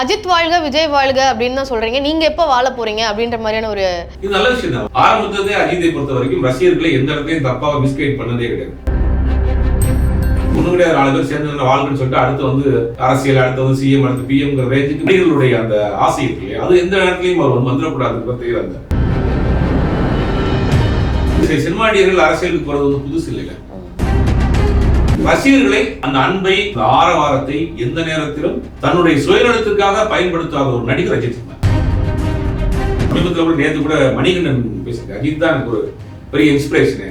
அஜித் வாழ்க விஜய் வாழ்க அப்படின்னு தான் சொல்றீங்க. நீங்க எப்போ வாழ போறீங்க அப்படின்ற மாதிரியான ஒரு இது நல்ல விஷயம் தான். ஆரம்பத்திலே அஜித்தை பொறுத்த வரைக்கும் ரசிகர்களை எந்த இடத்தையும் தப்பாக மிஸ்கைட் பண்ணதே கிடையாது. ஒண்ணு கிடையாது நாலு பேர் சேர்ந்து வாழ்க்கைன்னு சொல்லிட்டு அடுத்து வந்து அரசியல் அடுத்து வந்து சிஎம் அடுத்து பிஎம்ங்கிற ரேஞ்சுக்கு பிள்ளைகளுடைய அந்த ஆசை இருக்கு இல்லையா? அது எந்த நேரத்திலையும் அவர் வந்து வந்துடக்கூடாதுங்கிறது அந்த சரி, சினிமா நடிகர்கள் அரசியலுக்கு போறது வந்து புதுசு இல்லைங்க ரசிகர்களை அந்த அன்பை ஆரவாரத்தை எந்த நேரத்திலும் தன்னுடைய சுயநலத்துக்காக பயன்படுத்தாத ஒரு நடிகர் அஜித் குமார் சமீபத்தில் கூட நேற்று கூட மணிகண்டன் பேசுங்க அஜித் தான் எனக்கு ஒரு பெரிய இன்ஸ்பிரேஷனு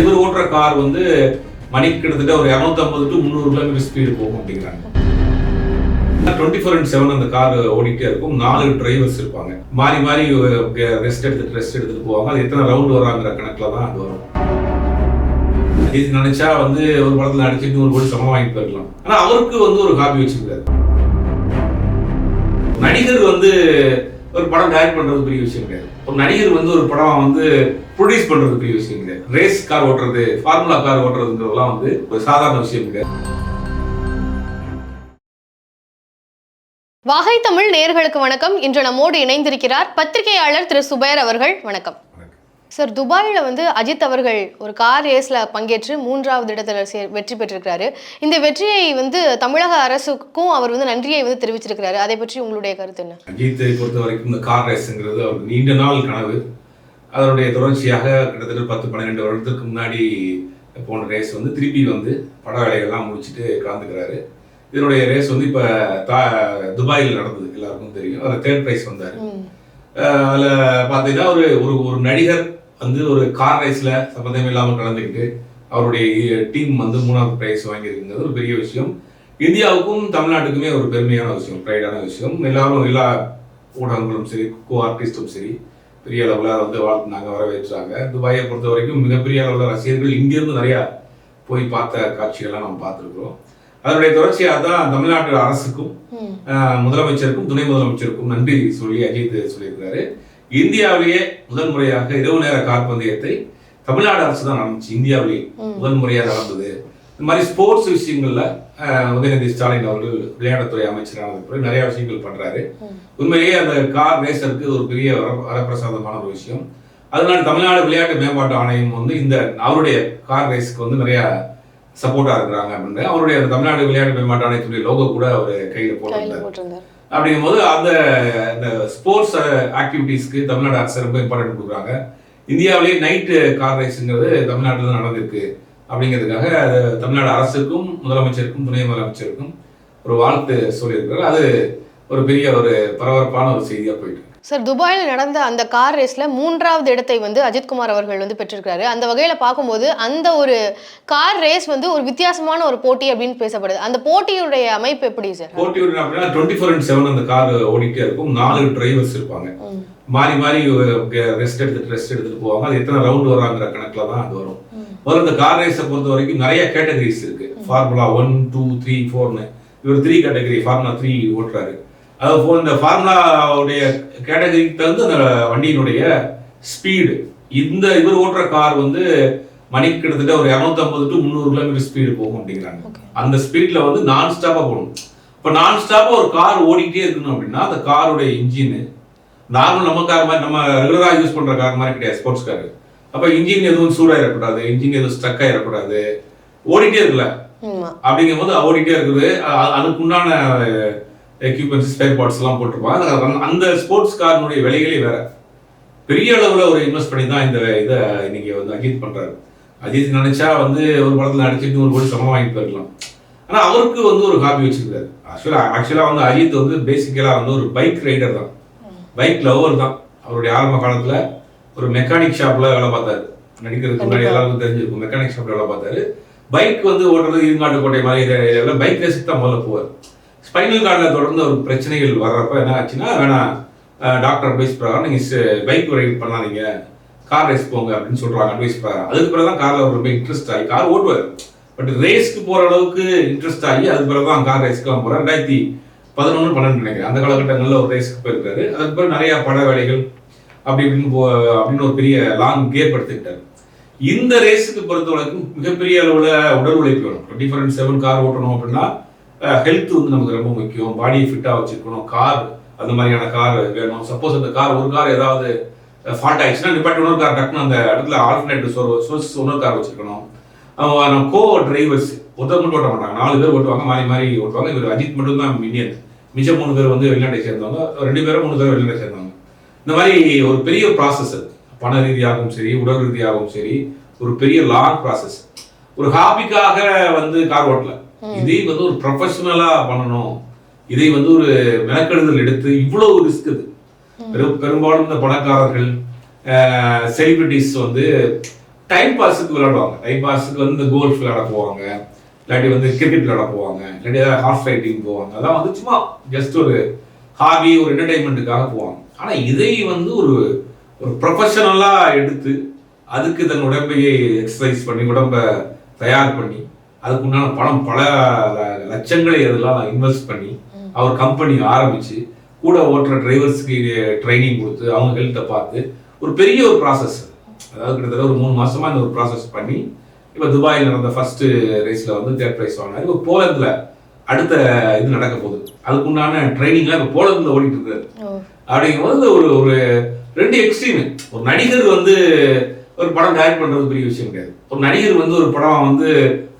இவர் ஓட்டுற கார் வந்து மணிக்கு கிட்டத்தட்ட ஒரு இரநூத்தம்பது டு முந்நூறு கிலோமீட்டர் ஸ்பீடு போகும் அப்படிங்கிறாங்க. டுவெண்ட்டி ஃபோர் அண்ட் செவன் அந்த கார் ஓடிட்டே இருக்கும். நாலு டிரைவர்ஸ் இருப்பாங்க. மாறி மாறி ரெஸ்ட் எடுத்துட்டு ரெஸ்ட் எடுத்துட்டு போவாங்க. அது எத்தனை ரவுண்ட் வராங்கிற கணக்கில் தான் அது வரும். அஜித் நினைச்சா வந்து ஒரு படத்துல நடிச்சுட்டு ஒரு கோடி சமம் வாங்கி போயிருக்கலாம் ஆனா அவருக்கு வந்து ஒரு காப்பி வச்சிருக்காரு. நடிகர் வந்து ஒரு படம் டைரக்ட் பண்றது பெரிய விஷயம் கிடையாது. ஒரு நடிகர் வந்து ஒரு படம் வந்து ப்ரொடியூஸ் பண்றது பெரிய விஷயம் கிடையாது. ரேஸ் கார் ஓட்டுறது ஃபார்முலா கார் ஓட்டுறதுங்கிறதெல்லாம் வந்து ஒரு சாதாரண விஷயம் கிடையாது. வாகை தமிழ் நேர்களுக்கு வணக்கம். இன்று நம்மோடு இணைந்திருக்கிறார் பத்திரிகையாளர் திரு சுபேர் அவர்கள். வணக்கம். சார் துபாயில் வந்து அஜித் அவர்கள் ஒரு கார் ரேஸில் பங்கேற்று மூன்றாவது இடத்துல வெற்றி பெற்றிருக்கிறாரு. இந்த வெற்றியை வந்து தமிழக அரசுக்கும் அவர் வந்து நன்றியை வந்து தெரிவிச்சிருக்கிறாரு. அதை பற்றி உங்களுடைய கருத்து என்ன? அஜித்தை பொறுத்த வரைக்கும் இந்த கார் ரேஸுங்கிறது அவருக்கு நீண்ட நாள் கனவு. அதனுடைய தொடர்ச்சியாக கிட்டத்தட்ட பத்து பன்னிரெண்டு வருடத்துக்கு முன்னாடி போன ரேஸ் வந்து திருப்பி வந்து பட வேலைகள்லாம் முடிச்சுட்டு கலந்துக்கிறாரு. இதனுடைய ரேஸ் வந்து இப்போ தா துபாயில் நடந்தது. எல்லாருக்கும் தெரியும். அதில் தேர்ட் ப்ரைஸ் வந்தார். அதில் பார்த்தீங்கன்னா ஒரு ஒரு ஒரு நடிகர் வந்து ஒரு கார் ரேஸில் சம்மந்தம் இல்லாமல் கலந்துக்கிட்டு அவருடைய டீம் வந்து மூணாவது ப்ரைஸ் வாங்கியிருக்குங்கிறது ஒரு பெரிய விஷயம். இந்தியாவுக்கும் தமிழ்நாட்டுக்குமே ஒரு பெருமையான விஷயம் ப்ரைடான விஷயம். எல்லாரும் எல்லா ஊடகங்களும் சரி கோ ஆர்டிஸ்டும் சரி பெரிய அளவில் வந்து வாழ்த்துனாங்க வரவேற்றாங்க. துபாயை பொறுத்த வரைக்கும் மிகப்பெரிய அளவில் ரசிகர்கள் இங்கேருந்து நிறையா போய் பார்த்த காட்சிகள்லாம் நம்ம பார்த்துருக்குறோம். அதனுடைய தொடர்ச்சியாக தான் தமிழ்நாட்டு அரசுக்கும் முதலமைச்சருக்கும் துணை முதலமைச்சருக்கும் நன்றி சொல்லி அஜித் சொல்லியிருக்காரு இந்தியாவிலேயே முதல் முறையாக இரவு நேர காற்பந்தயத்தை தமிழ்நாடு அரசு தான் நடந்துச்சு இந்தியாவிலேயே. முதல் முறையாக நடந்தது இந்த மாதிரி ஸ்போர்ட்ஸ் விஷயங்கள்ல உதயநிதி ஸ்டாலின் அவர்கள் விளையாட்டுத்துறை அமைச்சரானது பிறகு நிறைய விஷயங்கள் பண்றாரு. உண்மையிலேயே அந்த கார் ரேசருக்கு ஒரு பெரிய வர- வரப்பிரசாதமான ஒரு விஷயம். அதனால தமிழ்நாடு விளையாட்டு மேம்பாட்டு ஆணையம் வந்து இந்த அவருடைய கார் ரேஸ்க்கு வந்து நிறைய சப்போர்ட்டா இருக்கிறாங்க அப்படின்னு. அவருடைய அந்த தமிழ்நாடு விளையாட்டு மேம்பாட்டு ஆணையத்துடைய லோகோ கூட அவர் கையில போட்டிருந்தார். போட்டிருந்தார். அப்படிங்கும்போது அந்த இந்த ஸ்போர்ட்ஸ் ஆக்டிவிட்டீஸ்க்கு தமிழ்நாடு அரசு ரொம்ப இம்பார்ட்டன்ட் கொடுக்குறாங்க. இந்தியாவிலேயே நைட்டு கார் ரேஸுங்கிறது தமிழ்நாட்டில் தான் நடந்திருக்கு. அப்படிங்கிறதுக்காக அது தமிழ்நாடு அரசுக்கும் முதலமைச்சருக்கும் துணை முதலமைச்சருக்கும் ஒரு வாழ்த்து சொல்லியிருக்கிறார். அது ஒரு பெரிய ஒரு பரபரப்பான ஒரு செய்தியாக போயிட்டு. சார் துபாயில் நடந்த அந்த கார் ரேஸ்ல மூன்றாவது இடத்தை வந்து அஜித்குமார் அவர்கள் வந்து பெற்றிருக்காரு அந்த வகையில பார்க்கும்போது அந்த ஒரு கார் ரேஸ் வந்து ஒரு வித்தியாசமான ஒரு போட்டி அப்படின்னு பேசப்படுது. அந்த போட்டியுடைய அமைப்பு எப்படி சார்? போட்டி விடுறது அப்படின்னா டுவெண்ட்டி ஃபோர் அண்ட் செவன் அந்த கார் ஓடிட்டே இருக்கும். நாலு டிரைவர்ஸ் இருப்பாங்க. மாறி மாறி ரெஸ்ட் எடுத்துட்டு ரெஸ்ட் எடுத்துட்டு போவாங்க. அது எத்தனை ரவுண்ட் வராங்கிற கணக்கில் தான் அது வரும். முதல்ல இந்த கார் ரேஸை பொறுத்த வரைக்கும் நிறைய கேட்டகரிஸ் இருக்கு. ஃபார்முலா ஒன் டூ த்ரீ ஃபோர்னு இவர் த்ரீ கேட்டகரி ஃபார்முலா த்ரீ ஓட்டுறாரு. அதாவது இந்த ஃபார்முலாவுடைய கேட்டகரிக்கு தகுந்து அந்த வண்டியினுடைய ஸ்பீடு இந்த இவர் ஓட்டுற கார் வந்து மணிக்கு கிட்டத்தட்ட ஒரு இரநூத்தம்பது டு முந்நூறு கிலோமீட்டர் ஸ்பீடு போகும் அப்படிங்கிறாங்க. அந்த ஸ்பீட்ல வந்து நான் ஸ்டாப்பா போகணும். இப்போ நான் ஸ்டாப்பா ஒரு கார் ஓடிட்டே இருக்கணும் அப்படின்னா அந்த காருடைய இன்ஜின் நார்மல் நம்ம கார் மாதிரி நம்ம ரெகுலராக யூஸ் பண்ற கார் மாதிரி கிடையாது ஸ்போர்ட்ஸ் கார் அப்போ இன்ஜின் எதுவும் சூடாயிடக்கூடாது இன்ஜின் எதுவும் ஸ்ட்ரக் ஆயிடக்கூடாது ஓடிட்டே இருக்குல்ல. அப்படிங்கும் போது ஓடிட்டே இருக்குது. அதுக்குண்டான எக்யூப்மெண்ட்ஸ் ஸ்பேர் பார்ட்ஸ் எல்லாம் போட்டிருப்பாங்க. அந்த- ஸ்போர்ட்ஸ் காரினுடைய விலைகளே வேற. பெரிய அளவுல ஒரு இன்வெஸ்ட் பண்ணி தான் இந்த இதை இன்னைக்கு வந்து அஜித் பண்றாரு. அஜித் நினைச்சா வந்து ஒரு படத்துல நடிச்சுட்டு ஒரு கோடி சமம் வாங்கிட்டு போயிடலாம். ஆனா அவருக்கு வந்து ஒரு ஹாபி வச்சிருக்காரு ஆக்சுவலா ஆக்சுவலா வந்து அஜித் வந்து பேசிக்கலா வந்து ஒரு பைக் ரைடர் தான். பைக் லவர் தான். அவருடைய ஆரம்ப காலத்துல ஒரு மெக்கானிக் ஷாப்ல வேலை பார்த்தாரு. நடிக்கிறதுக்கு முன்னாடி. எல்லாருக்கும் தெரிஞ்சிருக்கும். மெக்கானிக் ஷாப்ல வேலை பார்த்தாரு. பைக் வந்து ஓட்டுறது இருங்காட்டு கோட்டை மாதிரி பைக் ரேஸுக்கு தான் முதல்ல போவார். ஸ்பைனல் கார்டில் தொடர்ந்து ஒரு பிரச்சனைகள் வர்றப்ப என்ன ஆச்சுன்னா வேணாம் டாக்டர் அட்வைஸ் பிரகாரம் நீங்கள் பைக் ரைட் பண்ணாதீங்க கார் ரேஸ் போங்க அப்படின்னு சொல்கிறாங்க அட்வைஸ் பிரகாரம். அதுக்கு பிறகு தான் காரில் ரொம்ப இன்ட்ரெஸ்ட் ஆகி கார் ஓட்டுவார். பட் ரேஸ்க்கு போகிற அளவுக்கு இன்ட்ரெஸ்ட் ஆகி அதுக்கு பிறகு தான் கார் ரேஸ்க்குலாம் போகிறார் ரெண்டாயிரத்தி பதினொன்று பன்னெண்டு நினைக்கிறேன். அந்த காலகட்டங்களில் ஒரு ரேஸ்க்கு போயிருக்காரு. அதுக்கு பிறகு நிறையா பட வேலைகள் அப்படி இப்படின்னு போ அப்படின்னு ஒரு பெரிய லாங் கேப் எடுத்துக்கிட்டார் இந்த ரேஸுக்கு பொறுத்த வரைக்கும் மிகப்பெரிய அளவில் உடல் உழைப்பு வேணும் டுவெண்ட்டி ஃபோர் செவன் கார் ஓட்டணும் அப்படின்னா ஹெல்த் வந்து நமக்கு ரொம்ப முக்கியம். பாடியை ஃபிட்டாக வச்சுருக்கணும் கார் அந்த மாதிரியான கார் வேணும். சப்போஸ் அந்த கார் ஒரு கார் ஏதாவது ஃபால்ட் ஆயிடுச்சுன்னா நிப்பாட்டி இன்னொரு கார் டக்குன்னு அந்த இடத்துல ஆல்டர்னேட்டிவ் சோர்ஸ் இன்னொரு கார் வச்சிருக்கணும் நம்ம கோ டிரைவர்ஸ் ஒருத்தர் மட்டும் ஓட்ட மாட்டாங்க. நாலு பேர் ஓட்டுவாங்க மாறி மாறி ஓட்டுவாங்க. இவர் அஜித் மட்டும் தான் மினியன் மிச்சம் மூணு பேர் வந்து வெளிநாட்டை சேர்ந்தவங்க. ரெண்டு பேரும் மூணு பேர் வெளிநாட்டை சேர்ந்தவங்க. இந்த மாதிரி ஒரு பெரிய ப்ராசஸ் பண ரீதியாகவும் சரி உடல் ரீதியாகவும் சரி ஒரு பெரிய லாங் ப்ராசஸ் ஒரு ஹாபிக்காக வந்து கார் ஓட்டலை. இதை வந்து ஒரு ப்ரொஃபஷனலா பண்ணணும். இதை வந்து ஒரு மெனக்கெடுதல் எடுத்து இவ்வளவு ரிஸ்க் இது. பெரும் பெரும்பாலும் இந்த பணக்காரர்கள் செலிபிரிட்டிஸ் வந்து டைம் பாஸுக்கு விளையாடுவாங்க. டைம் பாஸுக்கு வந்து இந்த கோல்ஃப் விளையாட போவாங்க. இல்லாட்டி வந்து கிரிக்கெட் விளையாட போவாங்க. இல்லாட்டி ஏதாவது ஹார்ஸ் ஃபைட்டிங் போவாங்க. அதெல்லாம் வந்து சும்மா ஜஸ்ட் ஒரு ஹாபி ஒரு என்டர்டைன்மெண்ட்டுக்காக போவாங்க. ஆனா இதை வந்து ஒரு ஒரு ப்ரொஃபஷனலா எடுத்து அதுக்கு தன் உடம்பையை எக்ஸசைஸ் பண்ணி உடம்ப தயார் பண்ணி அதுக்கு உண்டான பணம் பல லட்சங்களை அதெல்லாம் இன்வெஸ்ட் பண்ணி அவர் கம்பெனி ஆரம்பிச்சு கூட ஓட்டுற டிரைவர்ஸ்க்கு ட்ரைனிங் கொடுத்து அவங்க ஹெல்த்தை பார்த்து ஒரு பெரிய ஒரு ப்ராசஸ் அதாவது கிட்டத்தட்ட ஒரு மூணு மாசமா இந்த ஒரு ப்ராசஸ் பண்ணி இப்போ துபாயில் நடந்த ஃபர்ஸ்ட் ரேஸ்ல வந்து தேர்ட் ப்ரைஸ் வாங்கினாரு. இப்போ போலந்துல அடுத்த இது நடக்க போகுது. அதுக்குண்டான ட்ரைனிங்லாம் இப்போ போலந்துல ஓடிட்டு இருக்காரு. அப்படிங்கும்போது ஒரு ஒரு ரெண்டு எக்ஸ்ட்ரீம் ஒரு நடிகர் வந்து ஒரு படம் டைரக்ட் பண்றது பெரிய விஷயம் கிடையாது. ஒரு நடிகர் வந்து ஒரு படம் வந்து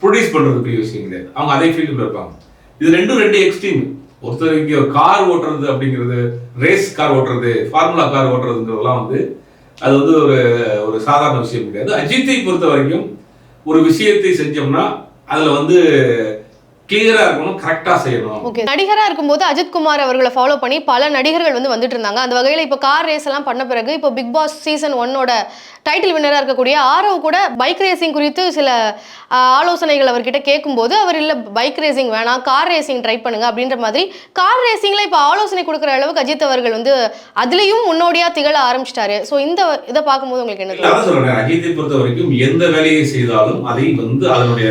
ப்ரொடியூஸ் பண்றது பெரிய விஷயம் கிடையாது. அவங்க அதே ஃபீல்டுல இருப்பாங்க. இது ரெண்டும் ரெண்டு எக்ஸ்ட்ரீம் ஒருத்தர் இங்கே கார் ஓட்டுறது அப்படிங்கிறது ரேஸ் கார் ஓட்டுறது ஃபார்முலா கார் ஓட்டுறதுங்கிறதெல்லாம் வந்து அது வந்து ஒரு ஒரு சாதாரண விஷயம் கிடையாது. அஜித்தை பொறுத்த வரைக்கும் ஒரு விஷயத்தை செஞ்சோம்னா அதுல வந்து கிளியரா இருக்கணும் கரெக்டா செய்யணும். ஓகே நடிகரா இருக்கும்போது அஜித் குமார் அவர்களை ஃபாலோ பண்ணி பல நடிகர்கள் வந்து வந்துட்டு இருந்தாங்க. அந்த வகையில இப்போ கார் ரேஸ் எல்லாம் பண்ண பிறகு இப்போ பிக் பாஸ் சீசன் ஒன்னோட டைட்டில் வின்னரா இருக்கக்கூடிய ஆரவ் கூட பைக் ரேசிங் குறித்து சில ஆலோசனைகள் அவர்கிட்ட கேட்கும்போது அவர் இல்ல பைக் ரேசிங் வேணாம் கார் ரேசிங் ட்ரை பண்ணுங்க அப்படின்ற மாதிரி கார் ரேசிங்ல இப்போ ஆலோசனை கொடுக்குற அளவுக்கு அஜித் அவர்கள் வந்து அதுலயும் முன்னோடியா திகழ ஆரம்பிச்சிட்டாரு. ஸோ இந்த இதை பார்க்கும்போது உங்களுக்கு என்ன சொல்றேன் அஜித்தை பொறுத்த வரைக்கும் எந்த வேலையை செய்தாலும் அதை வந்து அதனுடைய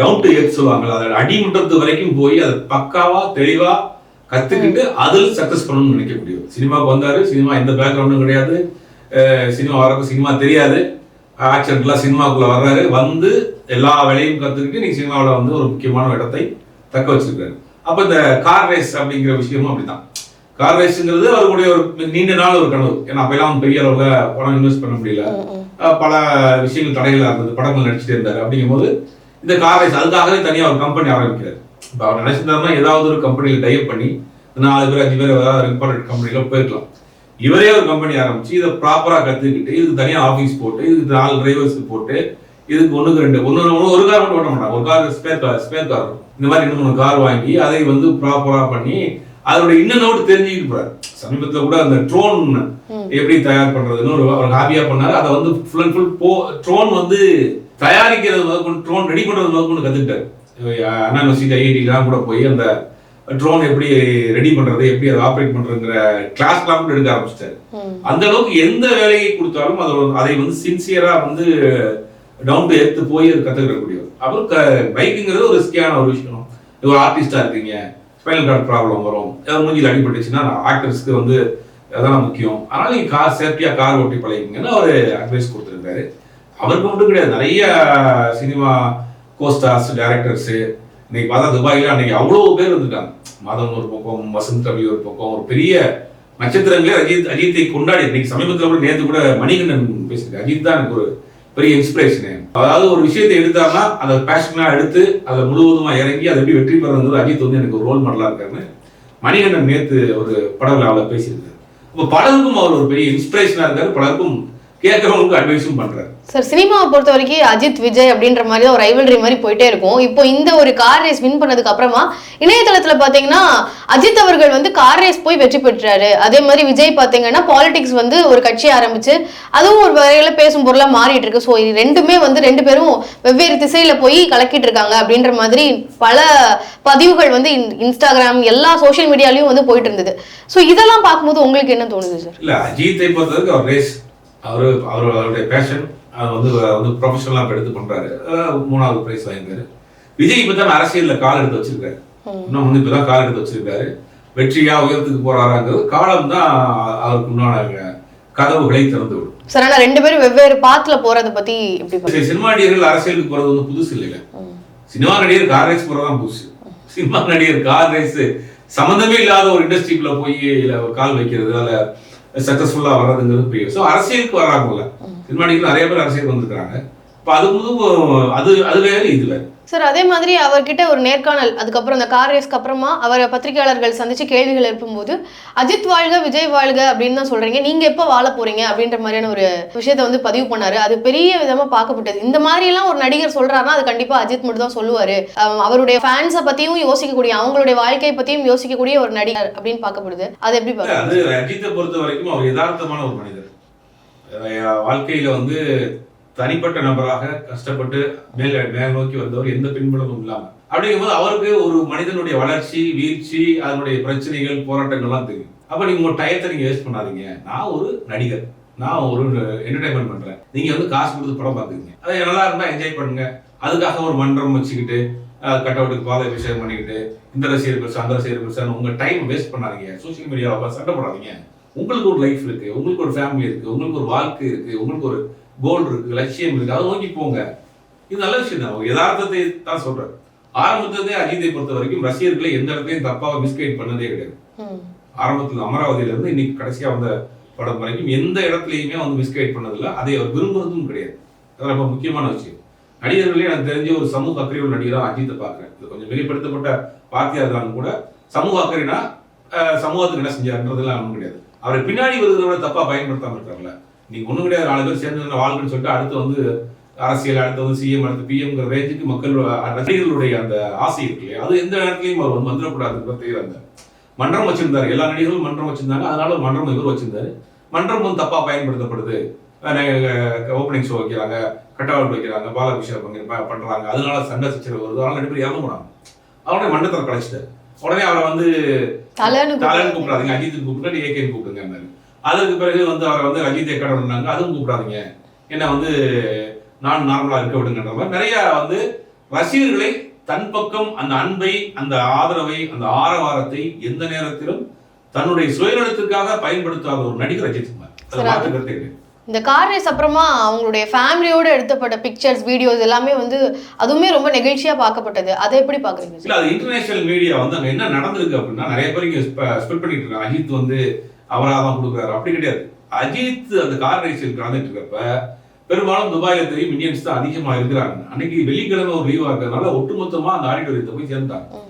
டவுன் டு எர்த் சொல்லுவாங்க அதோட அடிமட்டத்து வரைக்கும் போய் அதை பக்காவா தெளிவா கத்துக்கிட்டு அதில் சக்சஸ் பண்ணணும்னு நினைக்கக்கூடியவர். சினிமாவுக்கு வந்தாரு சினிமா எந்த பேக்ரவுண்டும் கிடையாது. சினிமா வரப்ப சினிமா தெரியாது. ஆக்சிடென்ட்லாம் சினிமாக்குள்ள வர்றாரு. வந்து எல்லா வேலையும் கத்துக்கிட்டு நீ சினிமாவில் வந்து ஒரு முக்கியமான இடத்தை தக்க வச்சிருக்காரு. அப்ப இந்த கார் ரேஸ் அப்படிங்கிற விஷயமும் அப்படிதான் கார் ரேஸுங்கிறது அவருடைய ஒரு நீண்ட நாள் ஒரு கனவு. ஏன்னா அப்பெல்லாம் பெரிய அளவுல பணம் இன்வெஸ்ட் பண்ண முடியல. பல விஷயங்கள் தடைகளா இருந்தது படங்கள் நடிச்சுட்டே இருந்தாரு. அப்படிங்கும்போது இந்த கார் ரேஸ் அதுக்காகவே தனியா ஒரு கம்பெனி ஆரம்பிக்கிறாரு. இப்போ அவர் நினைச்சிருந்தாருன்னா ஏதாவது ஒரு கம்பெனியில் டைப் பண்ணி நாலு பேர் அஞ்சு பேர் ஏதாவது இம்பார்ட்டன்ட் கம்பெனில போயிருக்கலாம். இவரே ஒரு கம்பெனி ஆரம்பிச்சு இதை ப்ராப்பரா கத்துக்கிட்டு இதுக்கு தனியா ஆஃபீஸ் போட்டு இதுக்கு நாலு டிரைவர்ஸ் போட்டு இதுக்கு ஒண்ணுக்கு ரெண்டு ஒன்று ஒன்று ஒரு கார் மட்டும் ஓட்ட மாட்டாங்க ஒரு car spare car spare car. இந்த மாதிரி ரெண்டு மூணு கார் வாங்கி அதை வந்து ப்ராப்பரா பண்ணி அதோட இன்னும் நோட்டு தெரிஞ்சுக்கிட்டு போறாரு. சமீபத்துல கூட அந்த ட்ரோன் எப்படி தயார் பண்றதுன்னு ஒரு அவர் ஹாபியா பண்ணாரு. அதை வந்து ஃபுல் அண்ட் ஃபுல் போ ட்ரோன் வந்து தயாரிக்கிறது முதற்கொண்டு ட்ரோன் ரெடி பண்றது முதற்கொண்டு கத்துக்கிட்டாரு. அண்ணா யூனிவர்சிட்டி ஐஐடிலாம் கூட போய் அந்த ட்ரோன் எப்படி ரெடி பண்றது எப்படி அதை ஆப்ரேட் பண்றதுங்கிற கிளாஸ்லாம் கூட எடுக்க ஆரம்பிச்சிட்டாரு. அந்த அளவுக்கு எந்த வேலையை கொடுத்தாலும் அதை வந்து- அதை வந்து சின்சியரா வந்து டவுன் டு எடுத்து போய் அது கத்துக்கிடக்கூடியவர். அப்புறம் பைக்குங்கிறது ஒரு ரிஸ்கியான ஒரு விஷயம். ஒரு ஆர்டிஸ்டா இருக்கீங்க ஸ்பைனல் கார்டு ப்ராப்ளம் வரும் ஏதாவது மூஞ்சில் அடிபட்டுச்சுன்னா ஆக்டர்ஸ்க்கு வந்து அதெல்லாம் முக்கியம். அதனால நீங்க கார் சேஃப்டியா கார் ஓட்டி பழகிங்கன்னு அவர் அட்வைஸ் கொடுத்துருக்காரு அவருக்கு மட்டும் கிடையாது. நிறைய சினிமா கோஸ்டார்ஸ் டேரக்டர்ஸு இன்னைக்கு பார்த்தா துபாயில் அன்னைக்கு அவ்வளோ பேர் வந்துட்டாங்க மாதம் ஒரு பக்கம் வசந்த் ரவி ஒரு பக்கம் ஒரு பெரிய நட்சத்திரங்களே அஜித் அஜித்தை கொண்டாடி இன்னைக்கு சமீபத்தில் கூட நேற்று கூட மணிகண்டன் பேசியிருக்காரு. அஜித் தான் எனக்கு ஒரு பெரிய இன்ஸ்பிரேஷனு அதாவது ஒரு விஷயத்தை எடுத்தாருன்னா அதை பேஷனாக எடுத்து அதை முழுவதுமாக இறங்கி அதை எப்படி வெற்றி பெறங்கிறது அஜித் வந்து எனக்கு ஒரு ரோல் மாடலாக இருக்காருன்னு மணிகண்டன் நேற்று ஒரு பட விழாவில் பேசியிருக்காரு. இப்போ பலருக்கும் அவர் ஒரு பெரிய இன்ஸ்பிரேஷனாக இருக்காரு. பலருக்கும் கேட்கறவங்களுக்கு அட்வைஸும் பண்றாரு. சார் சினிமாவை பொறுத்த வரைக்கும் அஜித் விஜய் அப்படின்ற மாதிரி தான் ஒரு ரைவல்ரி மாதிரி போயிட்டே இருக்கும். இப்போ இந்த ஒரு கார் ரேஸ் வின் பண்ணதுக்கு அப்புறமா இணையதளத்துல பாத்தீங்கன்னா அஜித் அவர்கள் வந்து கார் ரேஸ் போய் வெற்றி பெற்றாரு. அதே மாதிரி விஜய் பாத்தீங்கன்னா பாலிடிக்ஸ் வந்து ஒரு கட்சி ஆரம்பிச்சு அதுவும் ஒரு வகையில பேசும் பொருளா மாறிட்டு இருக்கு. ஸோ இது ரெண்டுமே வந்து ரெண்டு பேரும் வெவ்வேறு திசையில போய் கலக்கிட்டு இருக்காங்க அப்படின்ற மாதிரி பல பதிவுகள் வந்து இன்- இன்ஸ்டாகிராம் எல்லா சோஷியல் மீடியாலயும் வந்து போயிட்டு இருந்தது. ஸோ இதெல்லாம் பார்க்கும்போது உங்களுக்கு என்ன தோணுது சார் இல்ல அஜித்தை பொறுத்தவரைக்கும் ரேஸ் அவரு அவர் அவருடைய பேஷன் அது வந்து வந்து ப்ரொஃபஷனலா எடுத்து பண்றாரு. அஹ் மூணாவது பிரைஸ் வாங்கியிருக்காரு. விஜய் இப்ப தான் அரசியல்ல கால் எடுத்து வச்சிருக்காரு. இன்னும் வந்து இப்பதான் கால் எடுத்து வச்சிருக்காரு. வெற்றியா உயரத்துக்கு போறாராங்கிறது காலம் தான் அவருக்கு உண்டான கதவுகளை திறந்து விடும். சார் ஆனா ரெண்டு பேரும் வெவ்வேறு பாத்துல போறதை பத்தி எப்படி சினிமா நடிகர்கள் அரசியலுக்கு போறது வந்து புதுசு இல்லைல்ல. சினிமா நடிகர் கார் ரேஸ் போறதுதான் புதுசு. சினிமா நடிகர் கார் ரேஸ் சம்மந்தமே இல்லாத ஒரு இண்டஸ்ட்ரிக்குள்ள போய் கால் வைக்கிறது அதில் சக்ஸஸ்ஃபுல்லாக வர்றதுங்கிறது பெரிய ஸோ அரசியலுக்கு வர்றாங்கல்ல. சினிமா நடிகர் நிறைய பேர் அரசியலுக்கு வந்திருக்காங்க இப்போ அது முழு அது அது வேறு இது வேறு சார் அதே மாதிரி அவர்கிட்ட ஒரு நேர்காணல் அதுக்கப்புறம் அந்த கார் ரேஸ்க்கு அப்புறமா அவரை பத்திரிகையாளர்கள் சந்திச்சு கேள்விகள் எழுப்பும்போது அஜித் வாழ்க விஜய் வாழ்க அப்படின்னு தான் சொல்றீங்க. நீங்க எப்போ வாழ போறீங்க? அப்படின்ற மாதிரியான ஒரு விஷயத்தை வந்து பதிவு பண்ணாரு. அது பெரிய விதமா பார்க்கப்பட்டது. இந்த மாதிரி எல்லாம் ஒரு நடிகர் சொல்றாருன்னா அது கண்டிப்பா அஜித் மட்டும் தான் சொல்லுவாரு. அவருடைய ஃபேன்ஸை பத்தியும் யோசிக்கக்கூடிய அவங்களுடைய வாழ்க்கையை பத்தியும் யோசிக்கக்கூடிய ஒரு நடிகர் அப்படின்னு பார்க்கப்படுது. அது எப்படி பார்க்க அஜித்தை பொறுத்த வரைக்கும் அவர் யதார்த்தமான ஒரு மனிதர். வாழ்க்கையில வந்து தனிப்பட்ட நபராக கஷ்டப்பட்டு மேல மேல் நோக்கி வந்தவர் எந்த பின்புலமும் அப்படிங்கும் போது அவருக்கு ஒரு மனிதனுடைய வளர்ச்சி வீழ்ச்சி அதனுடைய பிரச்சனைகள் போராட்டங்கள்லாம் தெரியும். அப்ப நீங்க உங்க டயத்தை நீங்க வேஸ்ட் பண்ணாதீங்க. நான் ஒரு நடிகர். நான் ஒரு என்டர்டைன்மெண்ட் பண்றேன். நீங்க வந்து காசு கொடுத்து படம் பாக்குறீங்க அதை நல்லா இருந்தா என்ஜாய் பண்ணுங்க. அதுக்காக ஒரு மன்றம் வச்சுக்கிட்டு கட் அவுட்டுக்கு பாதை விஷயம் பண்ணிக்கிட்டு இந்த ரசிகர் பெருசா அந்த ரசிகர் பெருசான்னு உங்க டைம் வேஸ்ட் பண்ணாதீங்க. சோஷியல் மீடியாவில் சண்டை போடாதீங்க. உங்களுக்கு ஒரு லைஃப் இருக்கு. உங்களுக்கு ஒரு ஃபேமிலி இருக்கு. உங்களுக்கு ஒரு வாழ்க்கை இருக்கு. உங்களுக்கு ஒரு கோல் இருக்கு லட்சியம் இருக்கு அதை நோக்கி போங்க. இது நல்ல விஷயம் தான். அவர் யதார்த்தத்தை தான் சொல்றாரு. ஆரம்பத்திலே அஜித்தை பொறுத்த வரைக்கும் ரசிகர்களை எந்த இடத்துலையும் தப்பாக மிஸ்கைட் பண்ணதே கிடையாது. ஆரம்பத்தில் அமராவதியில இருந்து இன்னைக்கு கடைசியா வந்த படம் வரைக்கும் எந்த இடத்துலையுமே வந்து மிஸ்கைட் பண்ணதில்ல. அதை அவர் விரும்புறதும் கிடையாது. அது ரொம்ப முக்கியமான விஷயம். நடிகர்களே எனக்கு தெரிஞ்ச ஒரு சமூக அக்கறையுள்ள நடிகராக அஜித்தை பார்க்குறேன். இது கொஞ்சம் வெளிப்படுத்தப்பட்ட இருந்தாலும் கூட. சமூக அக்கறைனா சமூகத்துக்கு என்ன செஞ்சாருன்றதுலாம் ஒன்றும் கிடையாது. அவரை பின்னாடி வருகிறவரை தப்பா பயன்படுத்தாம இருக்காங்கல்ல நீங்க ஒண்ணும் கிடையாது நாலு பேர் சேர்ந்து வாழ்க்கைன்னு சொல்லிட்டு அடுத்து வந்து அரசியல் அடுத்து வந்து சிஎம் அடுத்து பிஎம்ங்கிற ரேஞ்சுக்கு மக்கள் நடிகர்களுடைய அந்த ஆசை இருக்கு இல்லையா? அது எந்த நேரத்திலையும் அவர் வந்து வந்துடக்கூடாதுங்கிறது அந்த மன்றம் வச்சிருந்தாரு. எல்லா நடிகர்களும் மன்றம் வச்சிருந்தாங்க. அதனால மன்றம் இவர் வச்சிருந்தாரு. மன்றம் வந்து தப்பா பயன்படுத்தப்படுது. ஓப்பனிங் ஷோ வைக்கிறாங்க கட் அவுட் வைக்கிறாங்க பாலாபிஷேகம் பண்ணி ப- பண்றாங்க. அதனால சண்டை சச்சரவு வருது. அதனால ரெண்டு இறந்து போனாங்க. அவருடைய மண்டத்தை கழிச்சிட்டாரு உடனே அவரை வந்து தலைன்னு. கூப்பிடாதீங்க. அஜித்துக்கு கூப்பிட்டு ஏகேன்னு கூப்பிடுங்க அதற்கு பிறகு வந்து அவரை வந்து அஜித் ஏக்கடம்னாங்க அதுவும் கூப்பிடாதீங்க. என்ன வந்து நான் நார்மலா இருக்க விடுங்கன்ற மாதிரி. நிறைய வந்து ரசிகர்களை தன் பக்கம் அந்த அன்பை அந்த ஆதரவை அந்த ஆரவாரத்தை எந்த நேரத்திலும் தன்னுடைய சுயநலத்துக்காக பயன்படுத்தாத ஒரு நடிகர் அஜித் குமார். அது சரி, மாற்று கருத்தே கிடையாது. இந்த கார் ரேஸ் அப்புறமா அவங்களுடைய ஃபேமிலியோட எடுத்தப்பட்ட பிக்சர்ஸ் வீடியோஸ் எல்லாமே வந்து அதுவுமே ரொம்ப நெகிழ்ச்சியா பார்க்கப்பட்டது. அதை எப்படி பாக்குறீங்க இல்ல அது இன்டர்நேஷனல் மீடியா வந்து அங்க என்ன நடந்திருக்கு அப்படின்னா நிறைய பேர் இங்க ஸ்பெல் பண்ணிட்டு இருக்காங்க. அஜித் வந்து அவரா தான் கொடுக்குறாரு. அப்படி கிடையாது. அஜித் அந்த கார் ரேஸில் கலந்துட்டு இருக்கப்ப பெரும்பாலும் துபாயில தெரியும் இந்தியன்ஸ் தான் அதிகமா இருக்கிறாங்க. அன்னைக்கு வெள்ளிக்கிழமை ஒரு லீவா இருக்கிறதுனால ஒட்டுமொத்தமா அந்த ஆடிட்டோரியத்தை போய் சேர்ந்தாங்க.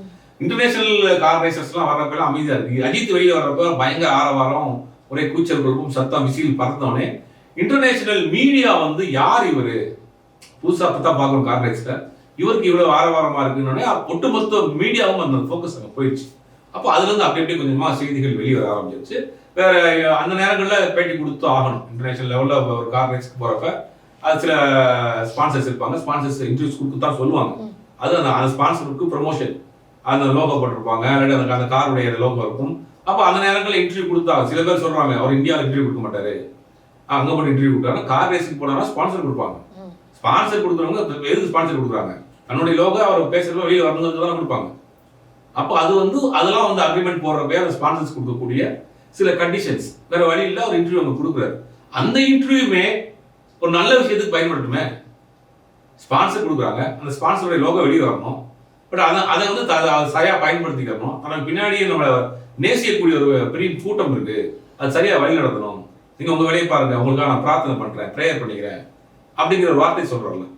இன்டர்நேஷனல் கார் ரேசர்ஸ் எல்லாம் வர்றப்ப அமைதியா இருக்கு. அஜித் வெளியே வர்றப்ப பயங்கர ஆரவாரம் ஒரே கூச்சல் குழப்பம் சத்தம் விசில் பறந்தோடனே இன்டர்நேஷனல் மீடியா வந்து யார் இவரு? புதுசா தான் பார்க்கணும் கார் ரேஸ்ல இவருக்கு இவ்வளவு ஆரவாரமா இருக்குன்னு ஒட்டுமொத்த மீடியாவும் அந்த ஃபோக்கஸ் அங்க போயிடுச்சு. அப்போ அதுல இருந்து அப்படி அப்படியே கொஞ்சமா செய்திகள் வெளியே வர ஆரம்பிச்சிருச்சு. வேற அந்த நேரங்கள்ல பேட்டி கொடுத்து ஆகணும். இன்டர்நேஷனல் லெவல்ல ஒரு கார் ரேஸ்க்கு போறப்ப அது சில ஸ்பான்சர்ஸ் இருப்பாங்க. ஸ்பான்சர்ஸ் இன்ட்ரடியூஸ் கொடுத்து தான் சொல்லுவாங்க. அது அந்த அந்த ஸ்பான்சருக்கு ப்ரொமோஷன் அந்த லோகோ போட்டிருப்பாங்க. இல்லாட்டி அந்த அந்த காருடைய லோகோ இருக்கும். அப்போ அந்த நேரங்களில் இன்டர்வியூ கொடுத்தா சில பேர் சொல்றாங்க அவர் இந்தியாவில் இன்டர்வியூ கொடுக்க மாட்டாரு. அங்க போய் இன்டர்வியூ கொடுத்தாங்க கார் ரேஸுக்கு போனாலும் ஸ்பான்சர் கொடுப்பாங்க. ஸ்பான்சர் கொடுக்குறவங்க எதுக்கு ஸ்பான்சர் கொடுக்குறாங்க? தன்னுடைய லோகோ அவர் பேசுறப்ப வெளியே வரணுங்கிறது தான் கொடுப்பாங்க. அப்போ அது வந்து அதெல்லாம் வந்து அக்ரிமெண்ட் போடுறப்ப அந்த ஸ்பான்சர்ஸ் கொடுக்கக்கூடிய சில கண்டிஷன்ஸ் வேற வழி இல்லை அவர் இன்டர்வியூ அவங்க கொடுக்குறாரு. அந்த இன்டர்வியூமே ஒரு நல்ல விஷயத்துக்கு பயன்படுத்துமே. ஸ்பான்சர் கொடுக்குறாங்க. அந்த ஸ்பான்சருடைய லோகோ வெளியே வரணும். பட் அதை அதை வந்து த- அதை சரியா பயன்படுத்திக்கணும் ஆனால் பின்னாடியே நம்ம நேசிக்கக்கூடிய ஒரு பெரிய கூட்டம் இருக்கு. அது சரியா வழி நடத்தணும். நீங்கள் உங்க வேலையை பாருங்க. உங்களுக்காக நான் பிரார்த்தனை பண்றேன். ப்ரேயர் பண்ணிக்கிறேன். அப்படிங்கிற ஒரு வார்த்தை சொல்றோம்ல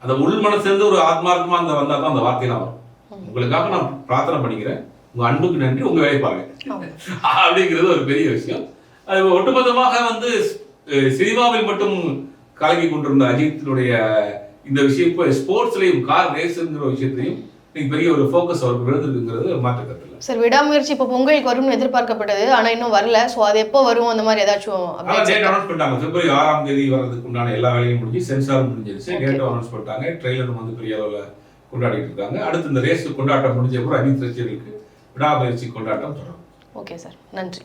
அந்த உள் மனசுலேருந்து ஒரு ஆத்மார்த்தமா அந்த வந்தால் தான் அந்த வார்த்தையெல்லாம் வரும். உங்களுக்காக நான் பிரார்த்தனை பண்ணிக்கிறேன். உங்க அன்புக்கு நன்றி உங்க வேலையை பாருங்க ஆமா. அப்படிங்கிறது ஒரு பெரிய விஷயம். அது ஒட்டுமொத்தமாக வந்து சினிமாவில் மட்டும் கலக்கி கொண்டிருந்த அஜித்தினுடைய இந்த விஷயம் இப்போ ஸ்போர்ட்ஸ்லையும் கார் ரேஸுங்கிற விஷயத்தையும் இன்னைக்கு பெரிய ஒரு ஃபோக்கஸ் அவருக்கு விழுந்திருக்குங்கிறது மாற்று கருத்து இல்லை சார் விடாமுயற்சி இப்போ பொங்கலுக்கு வரும்னு எதிர்பார்க்கப்பட்டது ஆனா இன்னும் வரல. சோ அது எப்போ வரும் அந்த மாதிரி ஏதாச்சும் ஆனால் டேட் அனௌன்ஸ் பண்ணிட்டாங்க. பிப்ரவரி ஆறாம் தேதி வர்றதுக்கு உண்டான எல்லா வேலையும் முடிஞ்சு சென்சாரும் முடிஞ்சிருச்சு. டேட்டும் அனௌன்ஸ் பண்ணிட்டாங்க. ட்ரெய்லரும் வந்து பெரிய அளவில் கொண்டாடிட்டு இருக்காங்க. அடுத்து இந்த ரேஸ் கொண்டாட்டம் முடிஞ்ச அப்புறம் அஜித் ரசிகர்களுக்கு விடாமுயற்சி கொண்டாட்டம் தொடரும். Okay sir. நன்றி.